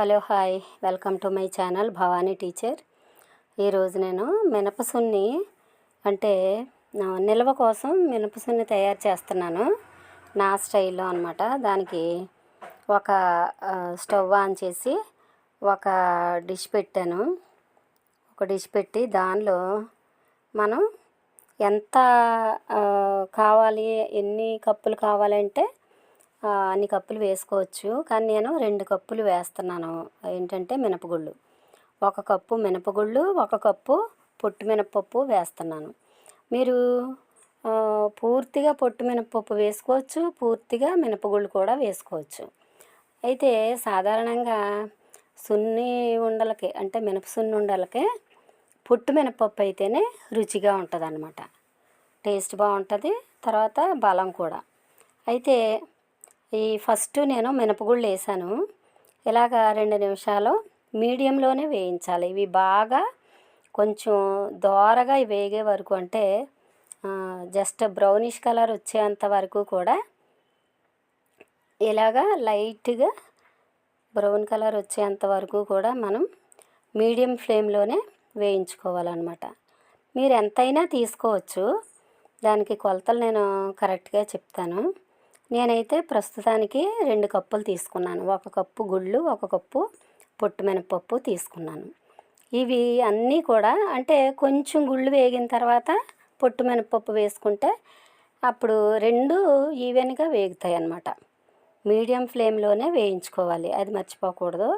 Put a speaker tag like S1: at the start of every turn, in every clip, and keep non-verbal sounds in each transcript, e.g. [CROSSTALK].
S1: Hello hi welcome to my channel Bhavani teacher. ఈరోజు నేను మినపసున్ని అంటే నిల్వ కోసం మినపసున్ని తయారు చేస్తున్నాను. నా స్టైల్లో అనమాట దానికి ఒక స్టవ్ ఆన్ చేసి ఒక డిష్ పెట్టాను. ఒక డిష్ పెట్టి దానిలో మనం ఎంత కావాలి ఎన్ని కప్పులు కావాలంటే అన్ని కప్పులు వేసుకోవచ్చు. కానీ నేను రెండు కప్పులు వేస్తున్నాను. ఏంటంటే మినపగుళ్ళు. ఒక కప్పు మినపగుళ్ళు ఒక కప్పు పొట్టు మినపప్పు వేస్తున్నాను. మీరు పూర్తిగా పొట్టు మినపప్పు వేసుకోవచ్చు పూర్తిగా మినపగుళ్ళు కూడా వేసుకోవచ్చు. అయితే సాధారణంగా సున్ని ఉండలకి అంటే మినప సున్ని ఉండలకి పొట్టు మినపప్పు అయితేనే రుచిగా ఉంటుంది అన్నమాట టేస్ట్ బాగుంటుంది తర్వాత బలం కూడా. అయితే ఈ ఫస్ట్ నేను మినపగుళ్ళు వేసాను. ఇలాగ రెండు నిమిషాలు మీడియంలోనే వేయించాలి. ఇవి బాగా కొంచెం దోరగా వేగే వరకు అంటే జస్ట్ బ్రౌనిష్ కలర్ వచ్చేంత వరకు కూడా ఇలాగా లైట్గా బ్రౌన్ కలర్ వచ్చేంత వరకు కూడా మనం మీడియం ఫ్లేమ్లోనే వేయించుకోవాలన్నమాట. మీరు ఎంతైనా తీసుకోవచ్చు. దానికి కొలతలు నేను కరెక్ట్గా చెప్తాను. నేనైతే ప్రస్తుతానికి రెండు కప్పులు తీసుకున్నాను. ఒక కప్పు గుళ్ళు ఒక కప్పు పొట్టు మినపప్పు తీసుకున్నాను. ఇవి అన్నీ కూడా అంటే కొంచెం గుళ్ళు వేగిన తర్వాత పొట్టు మినపప్పు వేసుకుంటే అప్పుడు రెండు ఈవెన్గా వేగుతాయి అన్నమాట మీడియం ఫ్లేమ్లోనే వేయించుకోవాలి. అది మర్చిపోకూడదు.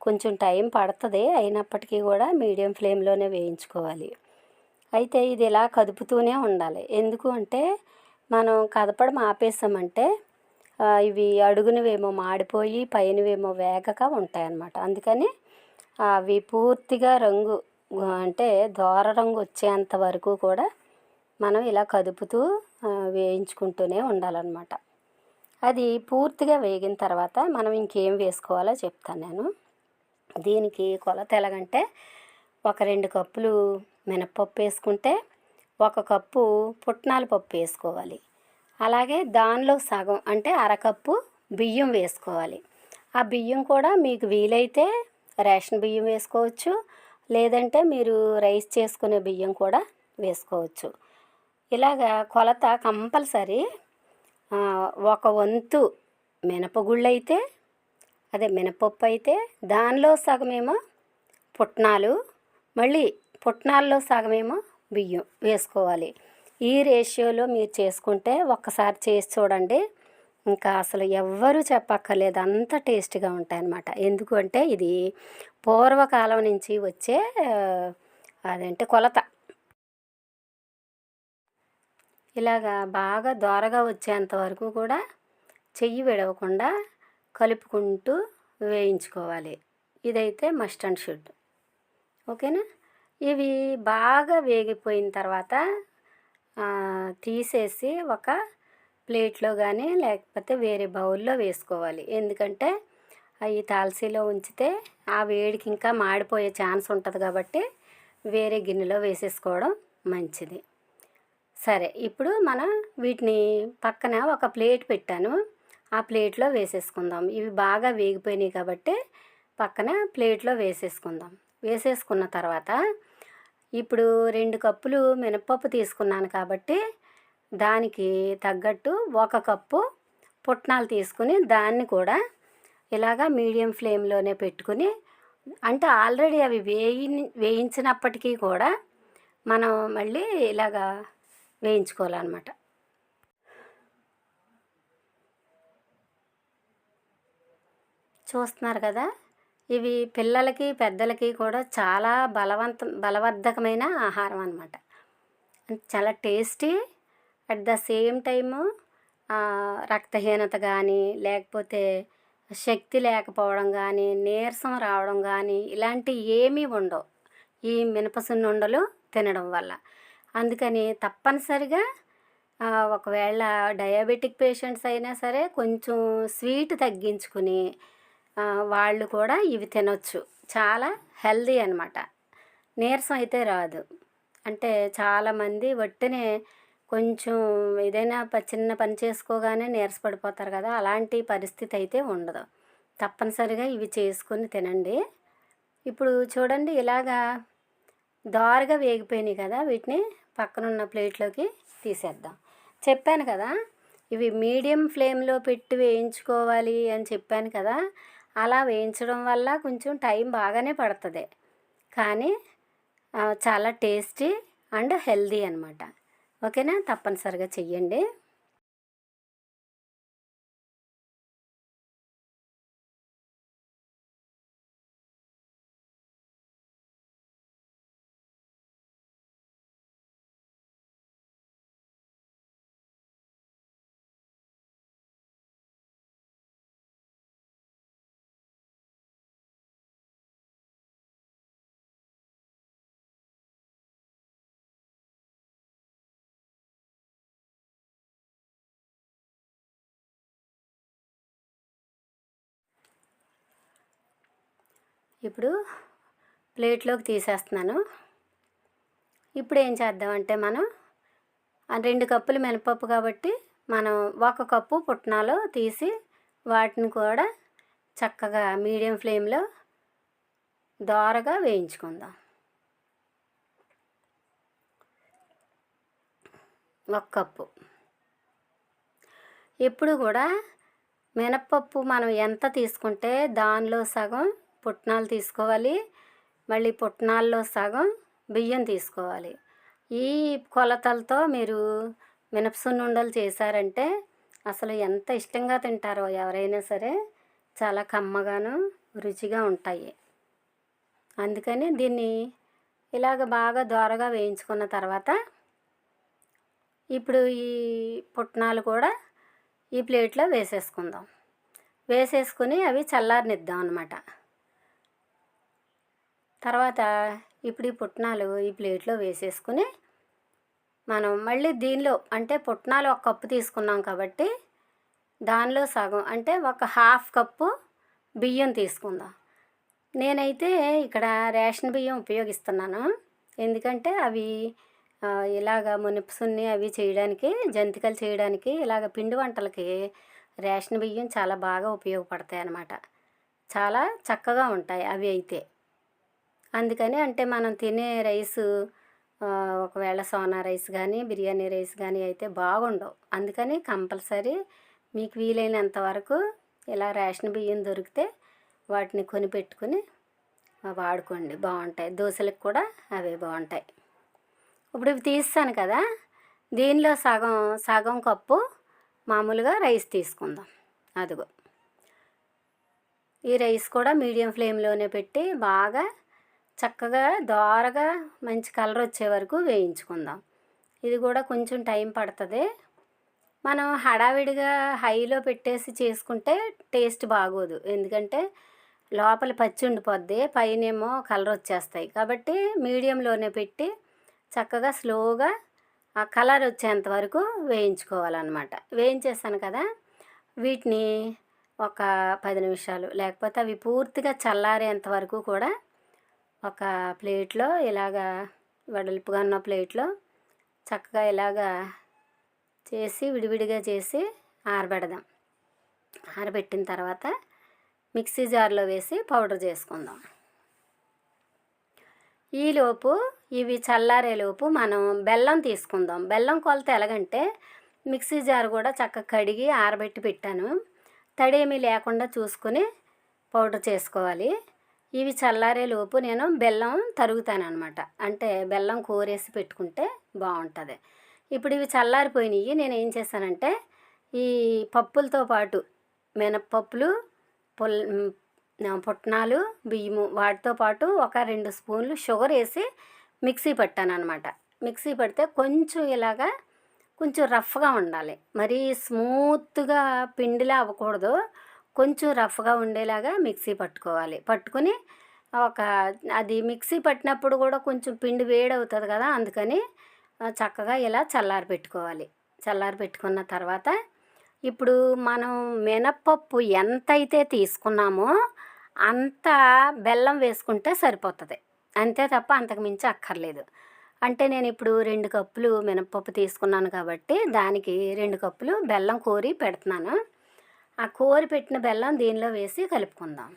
S1: కొంచెం టైం పడుతుంది అయినప్పటికీ కూడా మీడియం ఫ్లేమ్లోనే వేయించుకోవాలి. అయితే ఇది ఇలా కదుపుతూనే ఉండాలి. ఎందుకు అంటే మనం కదపడం ఆపేసామంటే ఇవి అడుగునవేమో మాడిపోయి పైనవేమో వేగక ఉంటాయన్నమాట. అందుకని అవి పూర్తిగా రంగు అంటే దోర రంగు వచ్చేంత వరకు కూడా మనం ఇలా కదుపుతూ వేయించుకుంటూనే ఉండాలన్నమాట. అది పూర్తిగా వేగిన తర్వాత మనం ఇంకేం వేసుకోవాలో చెప్తాను నేను. దీనికి కొలత ఎలాగంటే ఒక రెండు కప్పులు మినప్పప్పు వేసుకుంటే ఒక కప్పు పుట్నాల పప్పు వేసుకోవాలి. అలాగే దానిలో సగం అంటే అరకప్పు బియ్యం వేసుకోవాలి. ఆ బియ్యం కూడా మీకు వీలైతే రేషన్ బియ్యం వేసుకోవచ్చు. లేదంటే మీరు రైస్ చేసుకునే బియ్యం కూడా వేసుకోవచ్చు. ఇలాగా కొలత కంపల్సరీ ఒక వంతు మినపగుళ్ళు అయితే అదే మినపప్పు అయితే దానిలో సగమేమో పుట్నాలు మళ్ళీ పుట్నాల్లో సగమేమో బియ్యం వేసుకోవాలి. ఈ రేషియోలో మీరు చేసుకుంటే ఒక్కసారి చేసి చూడండి. ఇంకా అసలు ఎవ్వరూ చెప్పక్కర్లేదు. అంత టేస్ట్గా ఉంటాయన్నమాట. ఎందుకంటే ఇది పూర్వకాలం నుంచి వచ్చే అదంటే కొలత. ఇలాగా బాగా దోరగా వచ్చేంత వరకు కూడా చెయ్యి విడవకుండా కలుపుకుంటూ వేయించుకోవాలి. ఇదైతే మస్ట్ అండ్ షుడ్. ఓకేనా? ఇవి బాగా వేగిపోయిన తర్వాత తీసేసి ఒక ప్లేట్లో కానీ లేకపోతే వేరే బౌల్లో వేసుకోవాలి. ఎందుకంటే అవి తాల్సీలో ఉంచితే ఆ వేడికి ఇంకా మాడిపోయే ఛాన్స్ ఉంటుంది కాబట్టి వేరే గిన్నెలో వేసేసుకోవడం మంచిది. సరే ఇప్పుడు మనం వీటిని పక్కన ఒక ప్లేట్ పెట్టాను. ఆ ప్లేట్లో వేసేసుకుందాం. ఇవి బాగా వేగిపోయినాయి కాబట్టి పక్కన ప్లేట్లో వేసేసుకుందాం. వేసేసుకున్న తర్వాత ఇప్పుడు రెండు కప్పులు మినప్పప్పు తీసుకున్నాను కాబట్టి దానికి తగ్గట్టు ఒక కప్పు పుట్నాలు తీసుకుని దాన్ని కూడా ఇలాగా మీడియం ఫ్లేమ్లోనే పెట్టుకుని అంటే ఆల్రెడీ అవి వేయి వేయించినప్పటికీ కూడా మనం మళ్ళీ ఇలాగా వేయించుకోవాలన్నమాట. చూస్తున్నారు కదా? ఇవి పిల్లలకి పెద్దలకి కూడా చాలా బలవంత బలవర్ధకమైన ఆహారం అనమాట చాలా tasty. At the same time రక్తహీనత కానీ లేకపోతే శక్తి లేకపోవడం కానీ నీరసం రావడం కానీ ఇలాంటివి ఏమీ ఉండవు. ఈ మినపసున్నుండలు తినడం వల్ల. అందుకని తప్పనిసరిగా ఒకవేళ డయాబెటిక్ పేషెంట్స్ అయినా సరే కొంచెం స్వీట్ తగ్గించుకుని వాళ్ళు కూడా ఇవి తినొచ్చు. చాలా హెల్దీ అనమాట నీరసం అయితే రాదు. అంటే చాలామంది వట్టినే కొంచెం ఏదైనా ప- చిన్న పని చేసుకోగానే నీరసపడిపోతారు కదా అలాంటి పరిస్థితి అయితే ఉండదు. తప్పనిసరిగా ఇవి చేసుకొని తినండి. ఇప్పుడు చూడండి ఇలాగా దారుగా వేగిపోయినాయి కదా వీటిని పక్కనున్న ప్లేట్లోకి తీసేద్దాం. చెప్పాను కదా ఇవి మీడియం ఫ్లేమ్లో పెట్టి వేయించుకోవాలి అని చెప్పాను కదా అలా వేయించడం వల్ల కొంచెం టైం బాగానే పడుతుంది. కానీ చాలా టేస్టీ అండ్ హెల్దీ అనమాట ఓకేనా? తప్పనిసరిగా చెయ్యండి. ఇప్పుడు ప్లేట్లోకి తీసేస్తున్నాను. ఇప్పుడు ఏం చేద్దామంటే మనం ఆ రెండు కప్పులు మినపప్పు కాబట్టి మనం ఒక కప్పు పుట్నాలు తీసి వాటిని కూడా చక్కగా మీడియం ఫ్లేమ్లో దోరగా వేయించుకుందాం. ఒక కప్పు. ఎప్పుడు కూడా మినప్పప్పు మనం ఎంత తీసుకుంటే దానిలో సగం పుట్నాలు తీసుకోవాలి. మళ్ళీ పుట్నాల్లో సగం బియ్యం తీసుకోవాలి. ఈ కొలతలతో మీరు మినపసున్నుండలు చేశారంటే అసలు ఎంత ఇష్టంగా తింటారో ఎవరైనా సరే చాలా కమ్మగాను రుచిగా ఉంటాయి. అందుకని దీన్ని ఇలాగ బాగా దోరగా వేయించుకున్న తర్వాత ఇప్పుడు ఈ పుట్నాలు కూడా ఈ ప్లేట్లో వేసేసుకుందాం. వేసేసుకుని అవి చల్లారనిద్దాం అనమాట తర్వాత ఇప్పుడు ఈ పుట్నాలు ఈ ప్లేట్లో వేసేసుకుని మనం మళ్ళీ దీనిలో అంటే పుట్నాలు ఒక కప్పు తీసుకున్నాం కాబట్టి దానిలో సగం అంటే ఒక హాఫ్ కప్పు బియ్యం తీసుకుందాం. నేనైతే ఇక్కడ రేషన్ బియ్యం ఉపయోగిస్తున్నాను. ఎందుకంటే అవి ఇలాగ మునిపసున్ని అవి చేయడానికి జంతికలు చేయడానికి ఇలాగ పిండి వంటలకి రేషన్ బియ్యం చాలా బాగా ఉపయోగపడతాయి అన్నమాట చాలా చక్కగా ఉంటాయి అవి అయితే. అందుకని అంటే మనం తినే రైసు ఒకవేళ సోనా రైస్ కానీ బిర్యానీ రైస్ కానీ అయితే బాగుండవు. అందుకని కంపల్సరీ మీకు వీలైనంత వరకు ఇలా రేషన్ బియ్యం దొరికితే వాటిని కొనిపెట్టుకుని వాడుకోండి. బాగుంటాయి. దోశలకు కూడా అవే బాగుంటాయి. ఇప్పుడు ఇవి తీస్తాను కదా దీనిలో సగం సగం కప్పు మామూలుగా రైస్ తీసుకుందాం. అదిగో. ఈ రైస్ కూడా మీడియం ఫ్లేమ్లోనే పెట్టి బాగా చక్కగా దోరగా మంచి కలర్ వచ్చే వరకు వేయించుకుందాం. ఇది కూడా కొంచెం టైం పడుతుంది. మనం హడావిడిగా హైలో పెట్టేసి చేసుకుంటే టేస్ట్ బాగోదు. ఎందుకంటే లోపల పచ్చి ఉండిపోద్ది పైనేమో కలర్ వచ్చేస్తాయి. కాబట్టి మీడియంలోనే పెట్టి చక్కగా స్లోగా ఆ కలర్ వచ్చేంత వరకు వేయించుకోవాలన్నమాట. వేయించేస్తాను కదా వీటిని ఒక పది నిమిషాలు లేకపోతే అవి పూర్తిగా చల్లారేంత వరకు కూడా ఒక ప్లేట్లో ఇలాగా వెడల్పుగా ఉన్న ప్లేట్లో చక్కగా ఇలాగా చేసి విడివిడిగా చేసి ఆరబెడదాం. ఆరబెట్టిన తర్వాత మిక్సీ జార్లో వేసి పౌడర్ చేసుకుందాం. ఈలోపు ఇవి చల్లారేలోపు మనం బెల్లం తీసుకుందాం. బెల్లం కొలత ఎలాగంటే మిక్సీ జార్ కూడా చక్కగా కడిగి ఆరబెట్టి పెట్టాను. తడేమీ లేకుండా చూసుకుని పౌడర్ చేసుకోవాలి. ఇవి చల్లారేలోపు నేను బెల్లం తరుగుతాను అనమాట అంటే బెల్లం కూరేసి పెట్టుకుంటే బాగుంటుంది. ఇప్పుడు ఇవి చల్లారిపోయినాయి నేను ఏం చేశానంటే ఈ పప్పులతో పాటు మినప్పప్పులు పొల్ పుట్నాలు బియ్యము వాటితో పాటు ఒక రెండు స్పూన్లు షుగర్ వేసి మిక్సీ పట్టాను అనమాట మిక్సీ పడితే కొంచెం ఇలాగా కొంచెం రఫ్గా ఉండాలి. మరీ స్మూత్గా పిండిలా అవ్వకూడదు. కొంచెం రఫ్గా ఉండేలాగా మిక్సీ పట్టుకోవాలి. పట్టుకుని ఒక అది మిక్సీ పట్టినప్పుడు కూడా కొంచెం పిండి వేడి అవుతుంది కదా అందుకని చక్కగా ఇలా చల్లారి పెట్టుకోవాలి. చల్లారి పెట్టుకున్న తర్వాత ఇప్పుడు మనం మినప్పప్పు ఎంతైతే తీసుకున్నామో అంత బెల్లం వేసుకుంటే సరిపోతుంది. అంతే తప్ప అంతకు మించి అక్కర్లేదు. అంటే నేను ఇప్పుడు రెండు కప్పులు మినప్పప్పు తీసుకున్నాను కాబట్టి దానికి రెండు కప్పులు బెల్లం కోరి పెడుతున్నాను. ఆ కోరి పెట్టిన బెల్లం దీనిలో వేసి కలుపుకుందాం.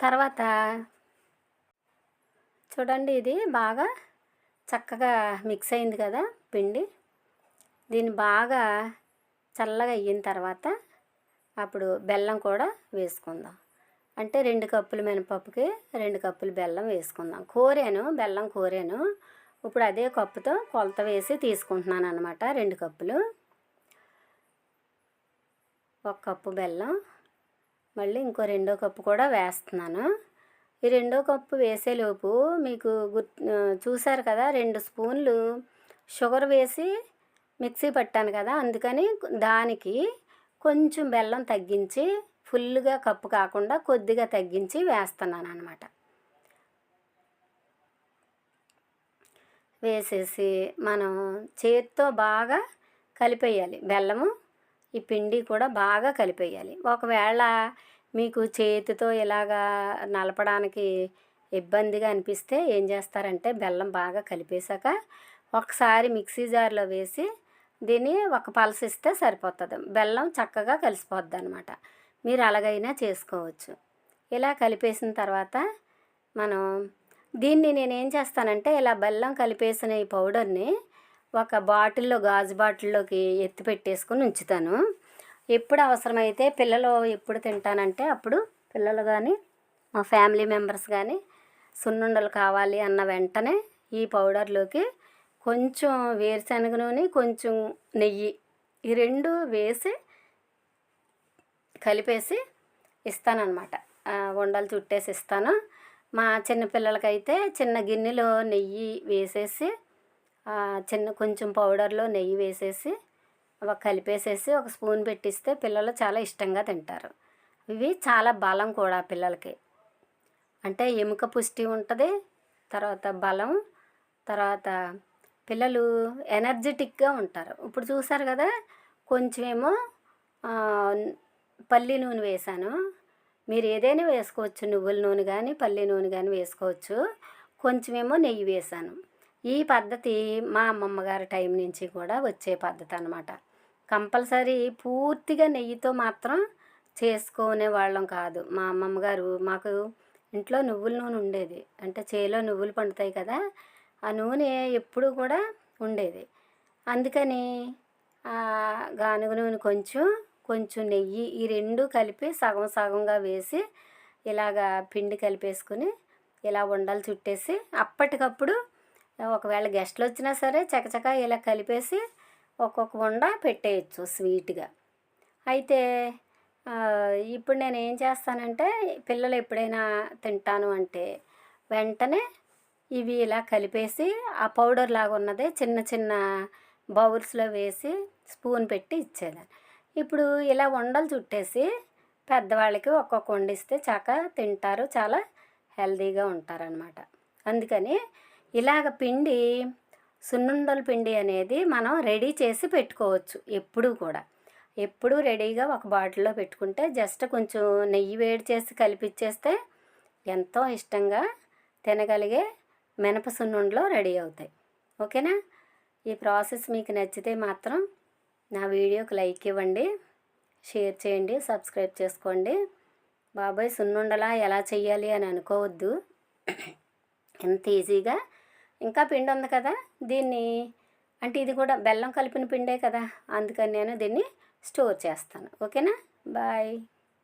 S1: తర్వాత చూడండి ఇది బాగా చక్కగా మిక్స్ అయింది కదా పిండి. దీన్ని బాగా చల్లగా అయిన తర్వాత అప్పుడు బెల్లం కూడా వేసుకుందాం. అంటే రెండు కప్పులు మినపప్పుకి రెండు కప్పులు బెల్లం వేసుకుందాం. కోరాను బెల్లం కోరాను. ఇప్పుడు అదే కప్పుతో కొలత వేసి తీసుకుంటున్నాను అనమాట రెండు కప్పులు. ఒక కప్పు బెల్లం మళ్ళీ ఇంకో రెండో కప్పు కూడా వేస్తున్నాను. ఈ రెండో కప్పు వేసేలోపు మీకు గుర్ చూసారు కదా రెండు స్పూన్లు షుగర్ వేసి మిక్సీ పట్టాను కదా అందుకని దానికి కొంచెం బెల్లం తగ్గించి ఫుల్గా కప్పు కాకుండా కొద్దిగా తగ్గించి వేస్తున్నాను అనమాట వేసేసి మనం చేతితో బాగా కలిపేయాలి బెల్లము. ఈ పిండి కూడా బాగా కలిపేయాలి. ఒకవేళ మీకు చేతితో ఇలాగా నలపడానికి ఇబ్బందిగా అనిపిస్తే ఏం చేస్తారంటే బెల్లం బాగా కలిపేశాక ఒకసారి మిక్సీ జార్లో వేసి దీన్ని ఒక పలస ఇస్తే సరిపోతుంది. బెల్లం చక్కగా కలిసిపోద్ది అనమాట మీరు అలాగైనా చేసుకోవచ్చు. ఇలా కలిపేసిన తర్వాత మనం దీన్ని నేనేం చేస్తానంటే ఇలా బెల్లం కలిపేసిన ఈ పౌడర్ని ఒక బాటిల్లో గాజు బాటిల్లోకి ఎత్తి పెట్టేసుకుని ఉంచుతాను. ఎప్పుడు అవసరమైతే పిల్లలు ఎప్పుడు తింటానంటే అప్పుడు పిల్లలు కానీ మా ఫ్యామిలీ మెంబర్స్ కానీ సున్నుండలు కావాలి అన్న వెంటనే ఈ పౌడర్లోకి కొంచెం వేరుశనగ నూనె కొంచెం నెయ్యి ఈ రెండు వేసి కలిపేసి ఇస్తానన్నమాట. ఉండలు చుట్టేసి ఇస్తాను. మా చిన్నపిల్లలకైతే చిన్న గిన్నెలో నెయ్యి వేసేసి చిన్న కొంచెం పౌడర్లో నెయ్యి వేసేసి కలిపేసేసి ఒక స్పూన్ పెట్టిస్తే పిల్లలు చాలా ఇష్టంగా తింటారు. ఇవి చాలా బలం కూడా పిల్లలకి. అంటే ఎముక పుష్టి ఉంటుంది తర్వాత బలం తర్వాత పిల్లలు ఎనర్జెటిక్గా ఉంటారు. ఇప్పుడు చూసారు కదా కొంచెమేమో పల్లి నూనె వేసాను మీరు ఏదైనా వేసుకోవచ్చు నువ్వుల నూనె కానీ పల్లి నూనె కానీ వేసుకోవచ్చు. కొంచెమేమో నెయ్యి వేసాను ఈ పద్ధతి మా అమ్మమ్మ గారి టైం నుంచి కూడా వచ్చే పద్ధతి అనమాట కంపల్సరీ పూర్తిగా నెయ్యితో మాత్రం చేసుకునే వాళ్ళం కాదు. మా అమ్మమ్మ గారు మాకు ఇంట్లో నువ్వుల నూనె ఉండేది. అంటే చేలో నువ్వులు పండుతాయి కదా ఆ నూనె ఎప్పుడు కూడా ఉండేది. అందుకని గానుగ నూనె కొంచెం కొంచెం నెయ్యి ఈ రెండు కలిపి సగం సగంగా వేసి ఇలాగా పిండి కలిపేసుకుని ఇలా ఉండలు చుట్టేసి అప్పటికప్పుడు ఒకవేళ గెస్ట్లు వచ్చినా సరే చకచక ఇలా కలిపేసి ఒక్కొక్క ఉండ పెట్టేయచ్చు స్వీట్గా. అయితే ఇప్పుడు నేను ఏం చేస్తానంటే పిల్లలు ఎప్పుడైనా తింటాను అంటే వెంటనే ఇవి ఇలా కలిపేసి ఆ పౌడర్ లాగా ఉన్నది చిన్న చిన్న బౌల్స్లో వేసి స్పూన్ పెట్టి ఇచ్చేదాన్ని ఇప్పుడు ఇలా ఉండలు చుట్టేసి పెద్దవాళ్ళకి ఒక్కొక్క వండిస్తే చాక తింటారు చాలా హెల్దీగా ఉంటారనమాట అందుకని ఇలాగ పిండి సున్నుండల పిండి అనేది మనం రెడీ చేసి పెట్టుకోవచ్చు ఎప్పుడూ కూడా. ఎప్పుడూ రెడీగా ఒక బాటిల్లో పెట్టుకుంటే జస్ట్ కొంచెం నెయ్యి వేడి చేసి కలిపిచ్చేస్తే ఎంతో ఇష్టంగా తినగలిగే మినప సున్నుండలు రెడీ అవుతాయి. ఓకేనా? ఈ ప్రాసెస్ మీకు నచ్చితే మాత్రం నా వీడియోకి లైక్ ఇవ్వండి షేర్ చేయండి సబ్స్క్రైబ్ చేసుకోండి. బాబాయ్ సున్నుండలా ఎలా చేయాలి అని అనుకోవద్దు. [CLEARS THROAT] ఎంత ఈజీగా ఇంకా పిండి ఉంది కదా దీన్ని అంటే ఇది కూడా బెల్లం కలిపిన పిండే కదా అందుకని నేను దీన్ని స్టోర్ చేస్తాను. ఓకేనా? బాయ్.